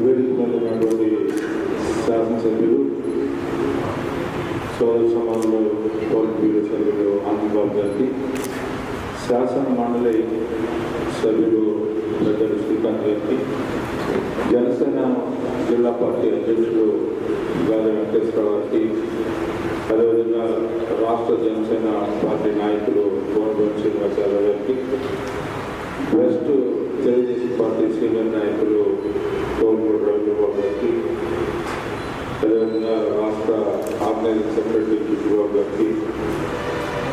వేదిక ఉన్నటువంటి శాసనసభ్యులు సోదర సమాజంలో పోలిట్ సభ్యులు ఆనందబాబు గారికి శాసన మండలి సభ్యులు పెద్దలు శ్రీకాంత్ గారికి జనసేన జిల్లా పార్టీ అధ్యక్షుడు గాలి వెంకటేశ్వర గారికి అదేవిధంగా రాష్ట్ర జనసేన పార్టీ నాయకులు కోనబోని శ్రీనివాసరావు గారికి వెస్ట్ తెలుగుదేశం పార్టీ సీనియర్ నాయకులు రాష్ట్ర ఆర్గనైజింగ్ సెక్రటరీ కిషోర్ గారికి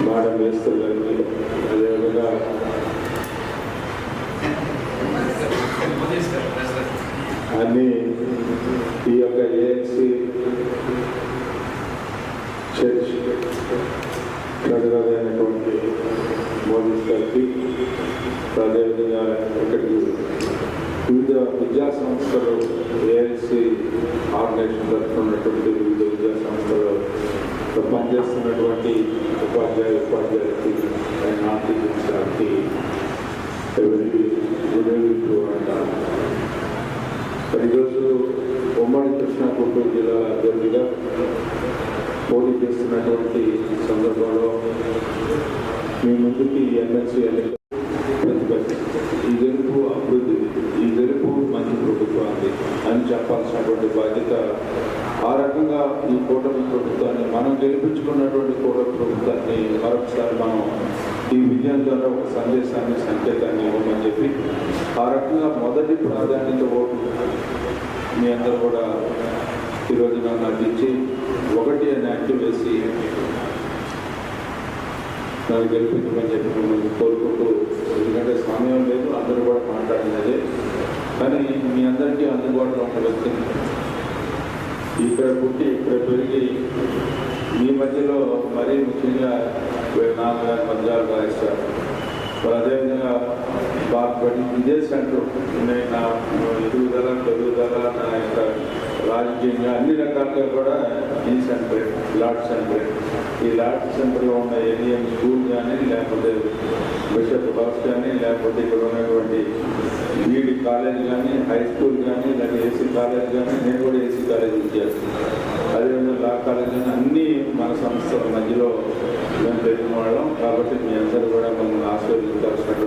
మేడం మేస్తర్ గారికి అదేవిధంగా అన్ని ఈ యొక్క ఏఎన్సీ చర్చ్ ప్రజలైనటువంటి మోదీస్ గారికి అదేవిధంగా ఇక్కడికి వివిధ విద్యా సంస్థలు ఏఎన్సీ ఆర్గనైజేషన్ తరఫున ఉన్నటువంటి పనిచేస్తున్నటువంటి ఉపాధ్యాయ ఉపాధ్యాయులకి ఆయన ఆర్థిక టీచర్స్ గారికి ఈరోజు ఉమ్మడి కృష్ణా గుంటూరు జిల్లాల అభ్యర్థిగా పోటీ చేస్తున్నటువంటి సందర్భంలో మీ ముందుకి ఎమ్మెల్సీ ఎన్నిక చెప్పాల్సినటువంటి బాధ్యత ఆ రకంగా ఈ కూటమి ప్రభుత్వాన్ని మనం గెలిపించుకున్నటువంటి కూటమి ప్రభుత్వాన్ని మరొకసారి మనం ఈ విజయం ద్వారా ఒక సందేశాన్ని సంకేతాన్ని ఇవ్వమని చెప్పి ఆ రకంగా మొదటి ప్రాధాన్యత ఓటు మీ అందరూ కూడా ఈరోజు నన్ను అందించి ఒకటి అని యాక్టివ్ వేసి నన్ను గెలిపించమని చెప్పి మిమ్మల్ని కోరుకుంటూ ఎందుకంటే సమయం లేదు అందరూ కూడా మాట్లాడినది. కానీ మీ అందరికీ అందుబాటులో ఉన్న వ్యక్తి. ఇక్కడ పుట్టి ఇక్కడ పెరిగి మీ మధ్యలో మరీ ముఖ్యంగా నాన్నగారు మధ్యాలు రాయిస్తారు మరి అదేవిధంగా బాగా ఇదే సెంటర్ నేను నా ఎదుగుదల పెరుగుదల నా యొక్క రాజకీయంగా అన్ని రకాలుగా కూడా ఈ సెంటర్ లార్డ్ సెంటర్ ఈ లార్డ్ సెంటర్లో ఉన్న ఏడిఎం స్కూల్ కానీ లేకపోతే బిషప్ హౌస్ కానీ లేకపోతే ఇక్కడ ఉన్నటువంటి బీఈడి కాలేజ్ కానీ హై స్కూల్ కానీ లేకపోతే ఏసీ కాలేజ్ కానీ నేను కూడా ఏసీ కాలేజ్ విద్యార్థి అదేవిధంగా లా కాలేజ్ కానీ అన్నీ మన సంస్థల మధ్యలో మేము పెట్టిన వాళ్ళం. కాబట్టి మీ అందరూ కూడా మమ్మల్ని ఆశీర్వదించాల్సినటువంటి